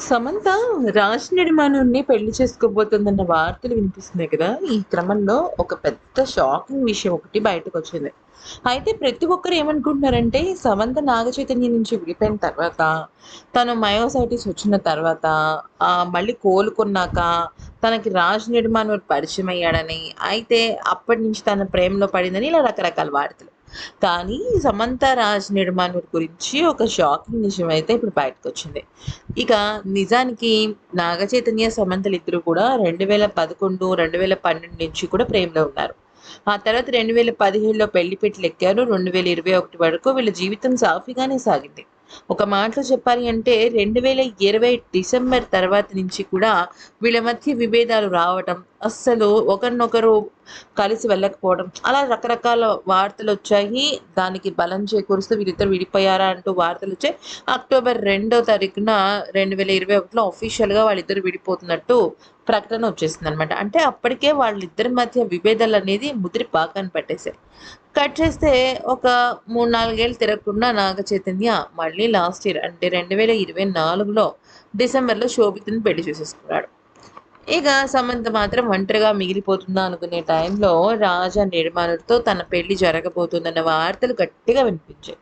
సమంత రాజ్ నిర్మాణుడిని పెళ్ళి చేసుకోబోతుందన్న వార్తలు వినిపిస్తున్నాయి కదా. ఈ క్రమంలో ఒక పెద్ద షాకింగ్ విషయం ఒకటి బయటకు వచ్చింది. అయితే ప్రతి ఒక్కరు ఏమనుకుంటున్నారంటే సమంత నాగ చైతన్య నుంచి విడిపోయిన తర్వాత తను మయోసైటిస్ వచ్చిన తర్వాత ఆ, మళ్ళీ కోలుకున్నాక తనకి రాజ్ నిర్మాణ్ పరిచయం అయ్యాడని అయితే అప్పటి నుంచి తన ప్రేమలో పడిందని ఇలా రకరకాల వార్తలు. కానీ సమంత రాజ్ నిర్మాణ్ గురించి ఒక షాకింగ్ విషయం అయితే ఇప్పుడు బయటకు వచ్చింది ఇక నిజానికి నాగచైతన్య సమంతలు ఇద్దరు కూడా రెండు వేల పదకొండు రెండు వేల పన్నెండు నుంచి కూడా ప్రేమలో ఉన్నారు. ఆ తర్వాత రెండు వేల పదిహేడులో పెళ్ళి పెట్టి ఎక్కారు. రెండు వేల ఇరవై ఒకటి వరకు వీళ్ళ జీవితం సాఫీగానే సాగింది. ఒక మాటలో చెప్పాలి అంటే రెండు వేల ఇరవై డిసెంబర్ తర్వాత నుంచి కూడా వీళ్ళ మధ్య విభేదాలు రావటం అస్సలు ఒకరినొకరు కలిసి వెళ్ళకపోవడం. అలా రకరకాల వార్తలు వచ్చాయి. దానికి బలం చేకూరుస్తూ వీళ్ళిద్దరు విడిపోయారా అంటూ వార్తలు వచ్చాయి. అక్టోబర్ రెండో తారీఖున రెండు వేల ఇరవై ఒకటిలో అఫీషియల్గా వాళ్ళిద్దరు విడిపోతున్నట్టు ప్రకటన వచ్చేసింది అనమాట అంటే అప్పటికే వాళ్ళిద్దరి మధ్య విభేదాలు అనేది ముదిరి పాకాన్ని పట్టేశాయి. కట్ చేస్తే ఒక మూడు నాలుగేళ్ళు తిరగకుండా నాగ చైతన్య మళ్ళీ లాస్ట్ ఇయర్ అంటే రెండు వేల ఇరవై నాలుగులో డిసెంబర్లో శోభితని పెళ్ళి చేసేసుకున్నాడు. ఇక సమంత మాత్రం ఒంటరిగా మిగిలిపోతుందా అనుకునే టైంలో రాజా నిర్మాణుడితో తన పెళ్ళి జరగబోతుందన్న వార్తలు గట్టిగా వినిపించాయి.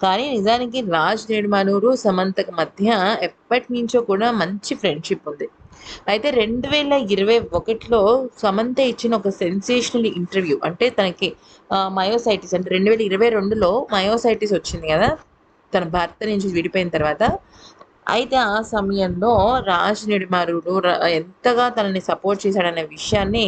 కానీ నిజానికి రాజ్ నిర్మాణుడు సమంతకు మధ్య ఎప్పటి నుంచో కూడా మంచి ఫ్రెండ్షిప్ ఉంది. అయితే రెండు వేల ఇరవై ఒకటిలో సమంత ఇచ్చిన ఒక సెన్సేషనల్ ఇంటర్వ్యూ అంటే తనకి మయోసైటిస్ అంటే రెండు వేల ఇరవై రెండులో మయోసైటిస్ వచ్చింది కదా తన భర్త నుంచి విడిపోయిన తర్వాత అయితే ఆ సమయంలో రాజ్ నిర్మారుడు ఎంతగా తనని సపోర్ట్ చేశాడనే విషయాన్ని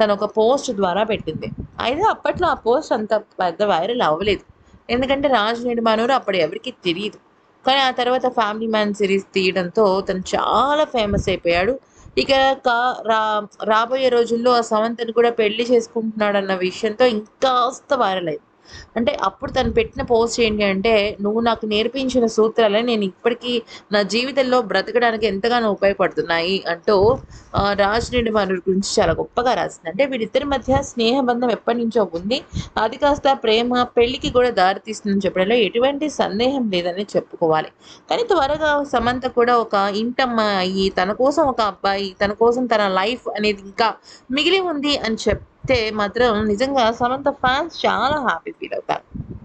తను ఒక పోస్ట్ ద్వారా పెట్టింది. అయితే అప్పట్లో ఆ పోస్ట్ అంత పెద్ద వైరల్ అవ్వలేదు. ఎందుకంటే రాజ్ నిర్మాణుడు అప్పుడు ఎవరికి తెలియదు కానీ ఆ తర్వాత ఫ్యామిలీ మ్యాన్ సిరీస్ తీయడంతో తను చాలా ఫేమస్ అయిపోయాడు. ఇక కా రా రాబోయే రోజుల్లో ఆ సమంతను కూడా పెళ్ళి చేసుకుంటున్నాడన్న విషయంతో ఇంకాస్త వైరల్ అయింది. అంటే అప్పుడు తను పెట్టిన పోస్ట్ ఏంటి అంటే నువ్వు నాకు నేర్పించిన సూత్రాలే నేను ఇప్పటికీ నా జీవితంలో బ్రతకడానికి ఎంతగానో ఉపయోగపడుతున్నాయి అంటూ రాజ్ నుండి నిర్మాణుడి గురించి చాలా గొప్పగా రాసింది. అంటే వీరిద్దరి మధ్య స్నేహబంధం ఎప్పటి నుంచో ఉంది. అది కాస్త ప్రేమ పెళ్ళికి కూడా దారితీస్తుందని చెప్పడంలో ఎటువంటి సందేహం లేదని చెప్పుకోవాలి. కానీ త్వరగా సమంత కూడా ఒక ఇంటమ్మ అయ్యి తన కోసం ఒక అబ్బాయి తన కోసం తన లైఫ్ అనేది ఇంకా మిగిలి ఉంది అని చెప్పి చెప్తే మాత్రం నిజంగా సమంత ఫ్యాన్స్ చాలా హ్యాపీ ఫీల్ అవుతారు.